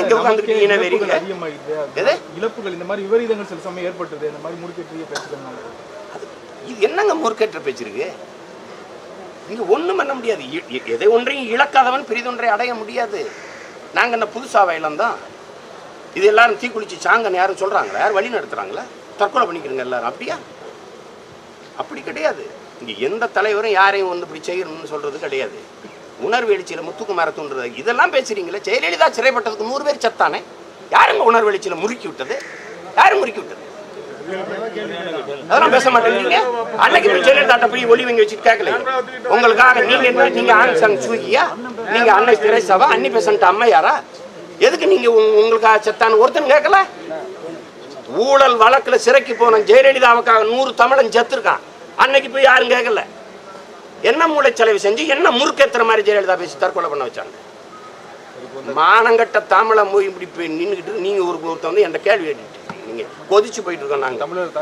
தான் இங்க வெறிங்க அது எது? இழப்புகள் இந்த மாதிரி விபரீதங்கள் சில சமயம் ஏற்பட்டுது இந்த மாதிரி முடிக்கக்கூடிய பேச்சுக்கள் இது என்னங்க முறுக்கேற்ற பேச்சு இருக்கு? இங்க ஒண்ணும் பண்ண முடியாது. எதை ஒன்றையும் இழக்காதவன் பெரிதொன்றை அடைய முடியாது. நாங்க என்ன புதுசாக இழந்தோம் இது எல்லாரும் தீக்குளிச்சு சாங்கன்னு யாரும் சொல்றாங்களா? யார் வழி நடத்துறாங்களா? தற்கொலை பண்ணிக்கிறங்க எல்லாரும். அப்படியா? அப்படி கிடையாது. இங்க எந்த தலைவரும் யாரையும் வந்து இப்படி செய்யணும்னு சொல்றது கிடையாது. உணர்வு எழுச்சியில் முத்துக்குமார தூண்டுறது. இதெல்லாம் பேசுகிறீங்களே ஜெயலலிதா சிறைப்பட்டதுக்கு நூறு பேர் செத்தானே? யாருங்க உணர்வு எழுச்சியில் முறுக்கி விட்டது யாரும் முறுக்கி விட்டது அதெல்லாம் பேச மாட்டேங்கிறீங்க அன்னைக்கு போய் ஜெயலலிதாட்ட போய் ஒளி வாங்கி வச்சுட்டு கேட்கல உங்களுக்காக நீங்க என்ன நீங்க ஆங் சங் சூகியா? நீங்க அன்னை திரைசாவா? அன்னி பெசன்ட் அம்மையாரா? எதுக்கு நீங்க உங்களுக்காக செத்தான்னு ஒருத்தன் கேட்கல ஊழல் வழக்குல சிறைக்கு போன ஜெயலலிதாவுக்காக நூறு தமிழன் செத்துருக்கான். அன்னைக்கு போய் யாரும் கேட்கல என்ன மூளைச்சலவை செஞ்சு என்ன முறுக்கேத்துற மாதிரி ஜெயலலிதா பேசி தற்கொலை பண்ண வச்சாங்க? மானங்கட்ட தமிழை போய் இப்படி போய் நின்றுக்கிட்டு நீங்க ஒரு ஒருத்தர் வந்து என்கிட்ட கேள்வி கேட்டுட்டு நீங்கள் நீங்க கொதிச்சு போயிட்டு இருக்கோம் நாங்கள் தமிழர்